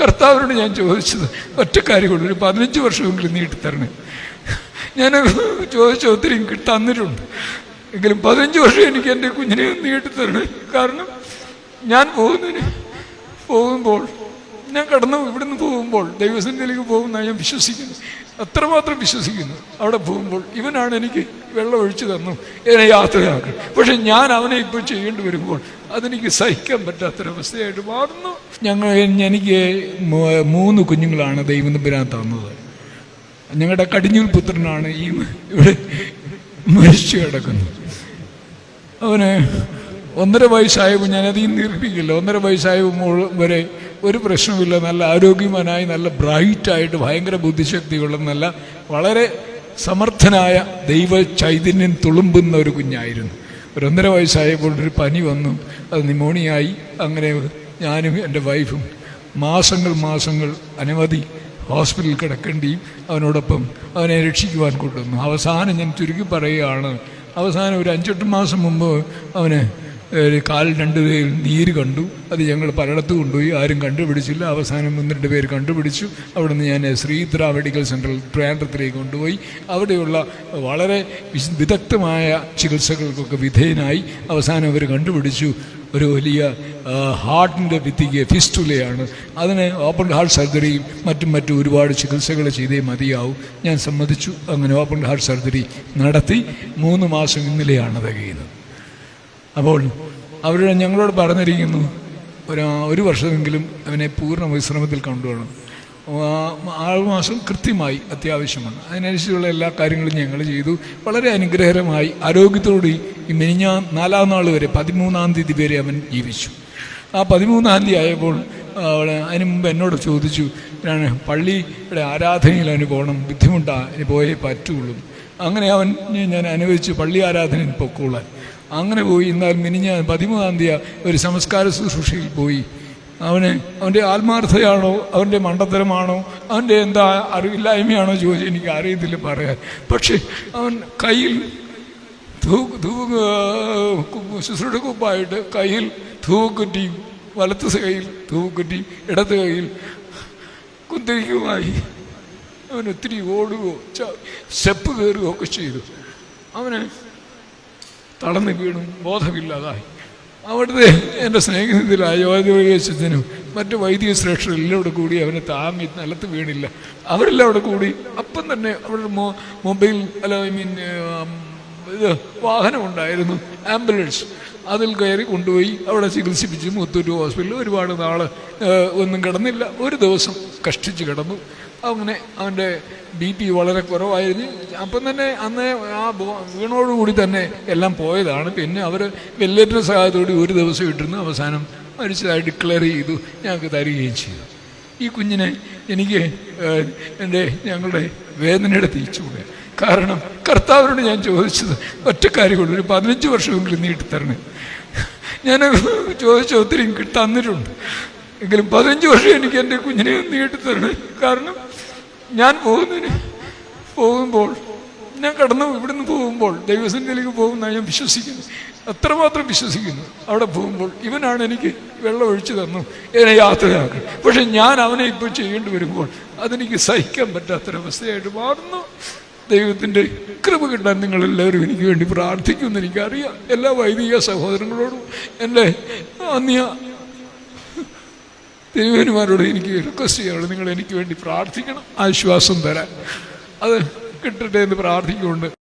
കർത്താവിനോട് ഞാൻ ചോദിച്ചത് ഒറ്റ കാര്യമുള്ളൂ ഒരു പതിനഞ്ച് വർഷമെങ്കിലും നീട്ടിത്തരണേ ഞാൻ ചോദിച്ച ഒത്തിരി എനിക്ക് തന്നിട്ടുണ്ട്. എങ്കിലും പതിനഞ്ച് വർഷം എനിക്ക് എന്റെ കുഞ്ഞിനെ നീട്ടി നീട്ടിത്തരണേ കാരണം ഞാൻ പോകുന്നതിന് പോകുമ്പോൾ ഞാൻ കടന്നു ഇവിടുന്ന് പോകുമ്പോൾ ദൈവസന്നിധിയിലേക്ക് പോകുന്ന ഞാൻ വിശ്വസിക്കുന്നു. അത്രമാത്രം വിശ്വസിക്കുന്നു. അവിടെ പോകുമ്പോൾ ഇവനാണ് എനിക്ക് വെള്ളം ഒഴിച്ചു തന്നു. എന്നെ യാത്രയാക്കും. പക്ഷെ ഞാൻ അവനെ ഇപ്പോൾ ചെയ്യേണ്ടി വരുമ്പോൾ അതെനിക്ക് സഹിക്കാൻ പറ്റാത്തൊരവസ്ഥയായിട്ട് മാറുന്നു. ഞങ്ങൾ എനിക്ക് മൂന്ന് കുഞ്ഞുങ്ങളാണ് ദൈവം തമ്പുരാൻ തന്നത്. ഞങ്ങളുടെ കടിഞ്ഞൂൽ പുത്രനാണ് ഈ ഇവിടെ മരിച്ചു കിടക്കുന്നത് അവന് ഒന്നര വയസ്സായപ്പോൾ ഞാനധികം നിർപ്പിക്കില്ല ഒന്നര വയസ്സായപ്പോൾ വരെ ഒരു പ്രശ്നമില്ല നല്ല ആരോഗ്യവാനായി നല്ല ബ്രൈറ്റായിട്ട് ഭയങ്കര ബുദ്ധിശക്തിയുള്ള നല്ല വളരെ സമർത്ഥനായ ദൈവ ചൈതന്യം തുളുമ്പുന്ന ഒരു കുഞ്ഞായിരുന്നു. ഒരു ഒന്നര വയസ്സായപ്പോൾ ഒരു പനി വന്നു. അത് നിമോണിയായി അങ്ങനെ ഞാനും എന്റെ വൈഫും മാസങ്ങൾ മാസങ്ങൾ അനവധി ഹോസ്പിറ്റലിൽ കിടക്കേണ്ടിയും അവനോടൊപ്പം അവനെ രക്ഷിക്കുവാൻ കൊണ്ടുവന്നു. അവസാനം ഞാൻ ചുരുക്കി പറയുകയാണ് അവസാനം ഒരു അഞ്ചെട്ട് മാസം മുമ്പ് അവന് കാൽ രണ്ട് പേരിൽ നീര് കണ്ടു. അത് ഞങ്ങൾ പലയിടത്ത് കൊണ്ടുപോയി. ആരും കണ്ടുപിടിച്ചില്ല. അവസാനം ഒന്ന് രണ്ട് പേര് കണ്ടുപിടിച്ചു. അവിടെ നിന്ന് ഞാൻ ശ്രീത്ര മെഡിക്കൽ സെന്ററിൽ ട്രാൻഡ്രത്തിലേക്ക് കൊണ്ടുപോയി. അവിടെയുള്ള വളരെ വിദഗ്ധമായ ചികിത്സകൾക്കൊക്കെ വിധേയനായി അവസാനം അവർ കണ്ടുപിടിച്ചു. ഒരു വലിയ ഹാർട്ടിന്റെ ഭിത്തിക്ക് ഫിസ്റ്റുലയാണ് അതിന് ഓപ്പൺ ഹാർട്ട് സർജറിയും മറ്റും മറ്റും ഒരുപാട് ചികിത്സകൾ ചെയ്തേ മതിയാവും. ഞാൻ സമ്മതിച്ചു. അങ്ങനെ ഓപ്പൺ ഹാർട്ട് സർജറി നടത്തി മൂന്ന് മാസം ഇന്നലെയാണ് തികയുന്നത് അപ്പോൾ അവർ ഞങ്ങളോട് പറഞ്ഞിരിക്കുന്നു ഒരു ഒരു വർഷമെങ്കിലും അവനെ പൂർണ വിശ്രമത്തിൽ കൊണ്ടുപോകണം ആറ് മാസം കൃത്യമായി അത്യാവശ്യമാണ്. അതിനനുസരിച്ചുള്ള എല്ലാ കാര്യങ്ങളും ഞങ്ങൾ ചെയ്തു. വളരെ അനുഗ്രഹകരമായി ആരോഗ്യത്തോടെ ഈ മെനിഞ്ഞ നാലാം നാൾ വരെ പതിമൂന്നാം തീയതി വരെ അവൻ ജീവിച്ചു. ആ പതിമൂന്നാം തീയതി ആയപ്പോൾ അതിന് മുമ്പ് എന്നോട് ചോദിച്ചു ഞാൻ പള്ളിയുടെ ആരാധനയിൽ അവന് പോകണം ബുദ്ധിമുട്ടാണ് പോയേ പറ്റുള്ളൂ. അങ്ങനെ അവൻ ഞാൻ അനുവദിച്ചു പള്ളി ആരാധനയിൽ പൊക്കോളാൻ. അങ്ങനെ പോയി. എന്നാൽ മിനിഞ്ഞ പതിമൂന്നാം തീയതി ഒരു സംസ്കാര ശുശ്രൂഷയിൽ പോയി. അവന് അവന്റെ ആത്മാർത്ഥതയാണോ അവന്റെ മണ്ടത്തരമാണോ? അവന്റെ എന്താ അറിവില്ലായ്മയാണോ ചോദിച്ചു എനിക്ക് അറിയത്തില്ല പറയാൻ. പക്ഷേ അവൻ കയ്യിൽ ശുശ്രൂഷ കുപ്പായിട്ട് കയ്യിൽ തൂക്കുറ്റിയും വലത്ത് കയ്യിൽ ധൂക്കുറ്റിയും ഇടത്ത് കയ്യിൽ കുന്തിരിക്കുമായി അവൻ ഒത്തിരി ഓടുകയോ സ്റ്റെപ്പ് കയറുകയോ ഒക്കെ ചെയ്തു. അവന് തളർന്നു വീണു. ബോധമില്ലാതായി. അവിടുത്തെ എന്റെ സ്നേഹിതരായ യോഗ്യച്ചനും മറ്റ് വൈദിക ശ്രേഷ്ഠരെല്ലാം അവിടെ കൂടി അവനെ താങ്ങി നിലത്ത് വീണില്ല. അവരെല്ലാം കൂടി. അപ്പം തന്നെ അവരുടെ മൊബൈൽ അല്ല ഐ മീൻ ഇത് വാഹനമുണ്ടായിരുന്നു. ആംബുലൻസ്. അതിൽ കയറി കൊണ്ടുപോയി അവിടെ ചികിത്സിപ്പിച്ചു മുത്തൂറ്റ് ഹോസ്പിറ്റലിൽ ഒരുപാട് നാൾ ഒന്നും കിടന്നില്ല. ഒരു ദിവസം കഷ്ടിച്ച് കിടന്നു. അങ്ങനെ അവന്റെ ബി പി വളരെ കുറവായിരുന്നു. അപ്പം തന്നെ അന്ന് ആ വീണോടുകൂടി തന്നെ എല്ലാം പോയതാണ്. പിന്നെ അവർ വെല്ലേറ്റിന്റെ സഹായത്തോടെ ഒരു ദിവസം ഇട്ടിരുന്നു. അവസാനം മരിച്ചതായി ഡിക്ലെയർ ചെയ്തു. ഞങ്ങൾക്ക് തരികയും ചെയ്തു. ഈ കുഞ്ഞിനെ എനിക്ക് എന്റെ ഞങ്ങളുടെ വേദനയുടെ തീച്ചുകൂടെ കാരണം കർത്താവിനോട് ഞാൻ ചോദിച്ചത് ഒറ്റ കാര്യമുള്ളൂ. ഒരു പതിനഞ്ച് വർഷമെങ്കിലും നീട്ടിത്തരണേ ഞാൻ ചോദിച്ച ഒത്തിരി തന്നിട്ടുണ്ട്. എങ്കിലും പതിനഞ്ച് വർഷം എനിക്ക് എന്റെ കുഞ്ഞിനെ ഒന്ന് തരണം കാരണം ഞാൻ പോകുന്നതിന് പോകുമ്പോൾ ഞാൻ കടന്നു ഇവിടുന്ന് പോകുമ്പോൾ ദൈവസന്നിധിയിലേക്ക് പോകുന്ന ഞാൻ വിശ്വസിക്കുന്നു. അത്രമാത്രം വിശ്വസിക്കുന്നു. അവിടെ പോകുമ്പോൾ ഇവനാണ് എനിക്ക് വെള്ളം ഒഴിച്ചു തന്നു. എന്നെ യാത്രയാക്കും. പക്ഷെ ഞാൻ അവനെ ഇപ്പോൾ ചെയ്യേണ്ടി വരുമ്പോൾ അതെനിക്ക് സഹിക്കാൻ പറ്റാത്തൊരവസ്ഥയായിട്ട് മാറുന്നു. ദൈവത്തിന്റെ കൃപ കിട്ടാൻ നിങ്ങളെല്ലാവരും എനിക്ക് വേണ്ടി പ്രാർത്ഥിക്കുമെന്ന് എനിക്കറിയാം. എല്ലാ വൈദിക സഹോദരങ്ങളോടും എന്റെ അന്യ തിരുവേനുമാരോട് എനിക്ക് റിക്വസ്റ്റ് ചെയ്യാനുള്ളത് നിങ്ങൾ എനിക്ക് വേണ്ടി പ്രാർത്ഥിക്കണം. ആശ്വാസം തരാൻ. അത് കിട്ടട്ടെ എന്ന് പ്രാർത്ഥിക്കുകൊണ്ട്